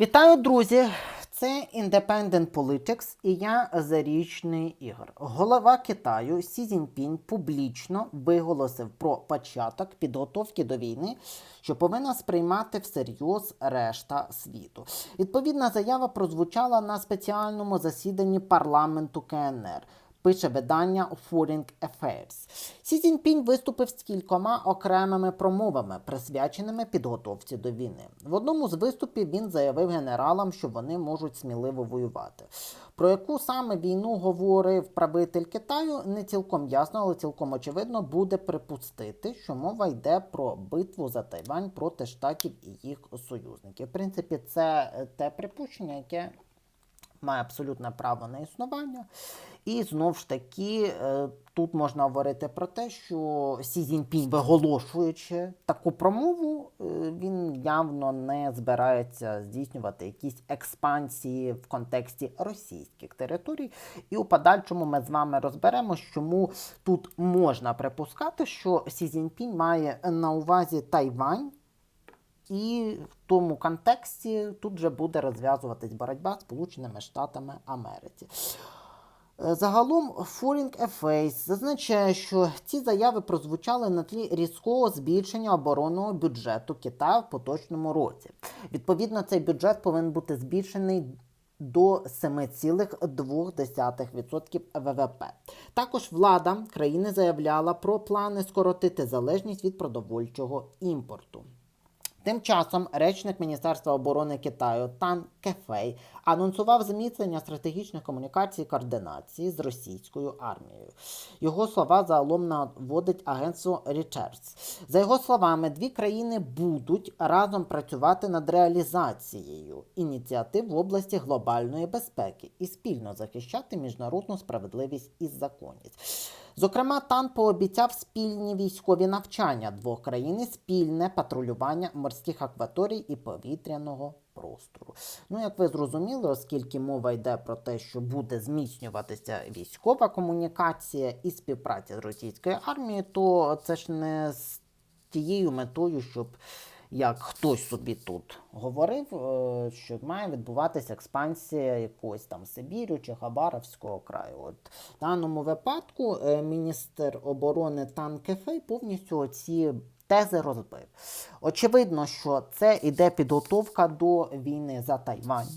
Вітаю, друзі! Це Independent Politics і я Зарічний Ігор. Голова Китаю Сі Цзіньпінь публічно виголосив про початок підготовки до війни, що повинна сприймати всерйоз решта світу. Відповідна заява прозвучала на спеціальному засіданні парламенту КНР. Пише видання Foreign Affairs. Сі Цзіньпінь виступив з кількома окремими промовами, присвяченими підготовці до війни. В одному з виступів він заявив генералам, що вони можуть сміливо воювати. Про яку саме війну говорив правитель Китаю, не цілком ясно, але цілком очевидно буде припустити, що мова йде про битву за Тайвань проти штатів і їх союзників. В принципі, це е, те припущення, яке має абсолютне право на існування. І знов ж таки, е, тут можна говорити про те, що Сі Цзіньпінь, виголошуючи таку промову, е, він явно не збирається здійснювати якісь експансії в контексті російських територій. І у подальшому ми з вами розберемось, чому тут можна припускати, що Сі Цзіньпінь має на увазі Тайвань. І в тому контексті тут вже буде розв'язуватись боротьба з Сполученими Штатами Америки. Е, Загалом Foreign Affairs зазначає, що ці заяви прозвучали на тлі різкого збільшення оборонного бюджету Китаю в поточному році. Відповідно, цей бюджет повинен бути збільшений до 7,2% ВВП. Також влада країни заявляла про плани скоротити залежність від продовольчого імпорту. Тим часом речник Міністерства оборони Китаю Тан Кефей анонсував зміцнення стратегічних комунікацій координації з російською армією. Його слова загалом наводить агентство Reuters. За його словами, дві країни будуть разом працювати над реалізацією ініціатив в області глобальної безпеки і спільно захищати міжнародну справедливість і законність. Зокрема, Тан пообіцяв спільні військові навчання двох країн спільне патрулювання морських акваторій і повітряного простору. Ну, як ви зрозуміли, оскільки мова йде про те, що буде зміцнюватися військова комунікація і співпраця з російською армією, то це ж не з тією метою, щоб як хтось собі тут говорив, е, що має відбуватися експансія якогось там Сибірю чи Хабаровського краю. От в даному випадку е, міністр оборони Тан Кефей повністю ці тези розбив. Очевидно, що це іде підготовка до війни за Тайвань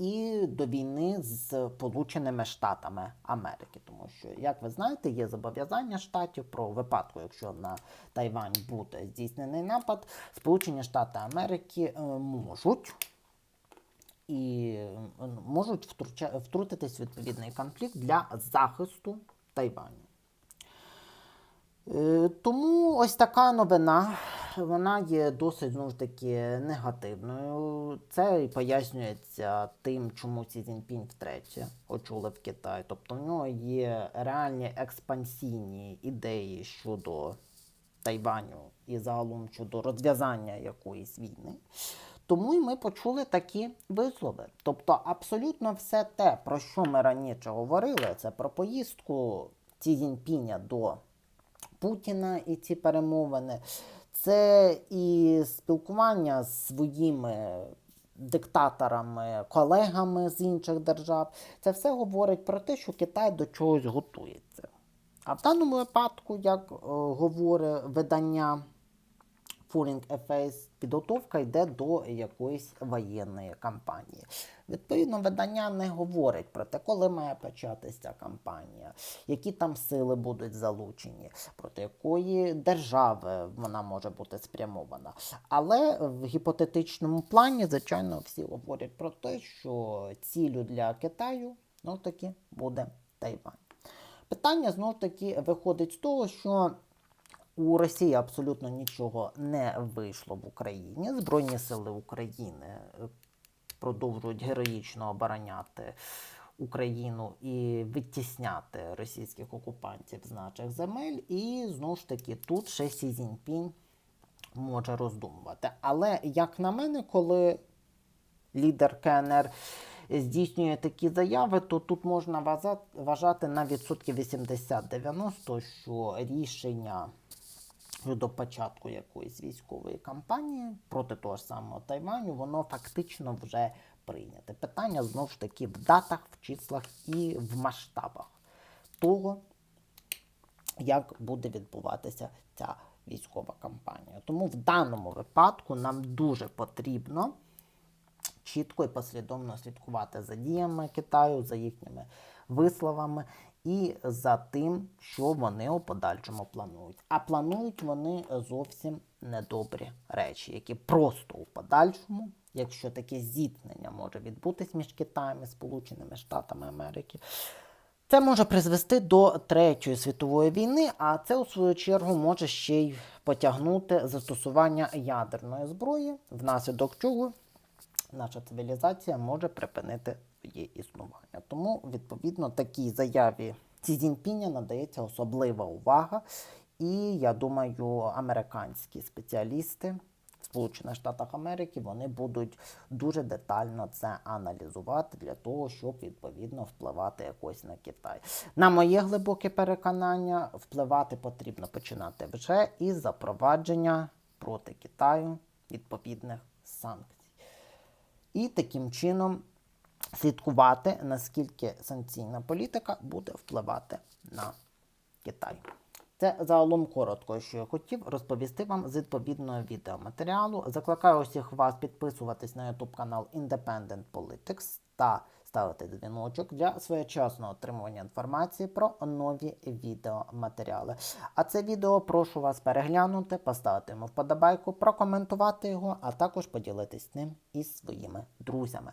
і до війни з Сполученими Штатами Америки, тому що, як ви знаєте, є зобов'язання штатів про випадку, якщо на Тайвань буде здійснений напад, Сполучені Штати Америки е, можуть. І е, можуть втрутитись в відповідний конфлікт для захисту Тайваню. Е, Тому ось така новина, вона є досить знову ж таки негативною. Це і пояснюється тим, чому Сі Цзіньпінь втретє очолив Китай. Тобто в нього є реальні експансійні ідеї щодо Тайваню і загалом щодо розв'язання якоїсь війни. Тому й ми почули такі вислови. Тобто, абсолютно все те, про що ми раніше говорили, це про поїздку Цзіньпіня до Путіна і ці перемовини, це і спілкування з своїми диктаторами, колегами з інших держав. Це все говорить про те, що Китай до чогось готується. А в даному випадку, як е, говорить видання Foreign Affairs, підготовка йде до якоїсь воєнної кампанії. Відповідно, видання не говорить про те, коли має початися кампанія, які там сили будуть залучені, проти якої держави вона може бути спрямована. Але в гіпотетичному плані, звичайно, всі говорять про те, що ціллю для Китаю ну таки буде Тайвань. Питання знов таки виходить з того, що у Росії абсолютно нічого не вийшло в Україні. Збройні сили України е, продовжують героїчно обороняти Україну і витісняти російських окупантів з наших земель. І знову ж таки тут ще Сі Цзіньпінь може роздумувати. Але як на мене, коли лідер КНР здійснює такі заяви, то тут можна вважати на відсотки 80-90, що рішення до початку якоїсь військової кампанії проти того ж самого Тайваню, воно фактично вже прийняте. Питання знову ж таки в датах, в числах і в масштабах того, як буде відбуватися ця військова кампанія. Тому в даному випадку нам дуже потрібно чітко і послідовно слідкувати за діями Китаю, за їхніми висловами і за тим, що вони у подальшому планують. А планують вони зовсім недобрі речі, які просто у подальшому, якщо таке зіткнення може відбутись між Китаєм і Сполученими Штатами Америки, це може призвести до Третьої світової війни, а це у свою чергу може ще й потягнути застосування ядерної зброї, внаслідок чого наша цивілізація може припинити своє існування. Тому, відповідно, такій заяві Ці Цзіньпіня надається особлива увага. І я думаю, американські спеціалісти в Сполучених Штатах Америки вони будуть дуже детально це аналізувати для того, щоб відповідно впливати якось на Китай. На моє глибоке переконання, впливати потрібно починати вже із запровадження проти Китаю відповідних санкцій. І таким чином слідкувати, наскільки санкційна політика буде впливати на Китай. Це загалом коротко, що я хотів розповісти вам з відповідного відеоматеріалу. Закликаю усіх вас підписуватись на YouTube канал Independent Politics та ставити дзвіночок для своєчасного отримування інформації про нові відеоматеріали. А це відео прошу вас переглянути, поставити йому вподобайку, прокоментувати його, а також поділитись ним із своїми друзями.